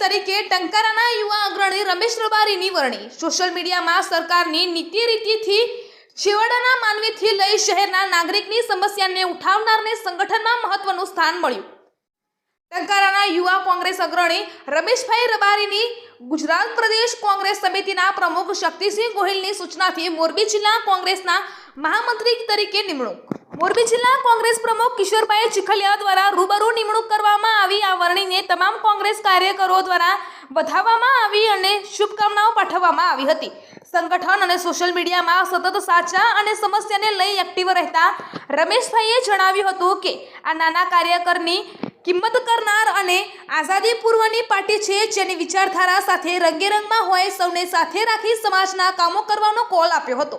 તરીકે ટંકારાના યુવા અગ્રણી રમેશ રબારીની વરણી. સોશિયલ મીડિયામાં સરકારની નીતિ રીતિથી છેવાડાના માનવીથી લઈ શહેરના નાગરિકની સમસ્યાને ઉઠાવનારને સંગઠનમાં મહત્વનું સ્થાન મળ્યું. ટંકારાના યુવા કોંગ્રેસ અગ્રણી રમેશભાઈ રબારીની ગુજરાત પ્રદેશ કોંગ્રેસ સમિતિના પ્રમુખ શક્તિસિંહ ગોહિલની સૂચનાથી મોરબી જિલ્લા કોંગ્રેસના મહામંત્રી તરીકે નિમણૂક. મોરબી જિલ્લા કોંગ્રેસ પ્રમુખ કિશોરભાઈ ચીખલિયા દ્વારા રૂબરૂ નિમણૂક કરવામાં આવી આ તમામ કોંગ્રેસ કાર્યકરો દ્વારા વધાવવામાં આવી અને શુભકામનાઓ પાઠવવામાં આવી હતી. સંગઠન અને સોશિયલ મીડિયામાં સતત સાચા અને સમસ્યાને લઈ એક્ટિવ રહેતા રમેશભાઈએ જણાવ્યું હતું કે, આ નાના કાર્યકરની કિંમત કરનાર અને આઝાદી પૂર્વની પાર્ટી છે જેની વિચારધારા સાથે રંગેરંગમાં હોય સૌને સાથે રાખી સમાજના કામો કરવાનો કોલ આપ્યો હતો.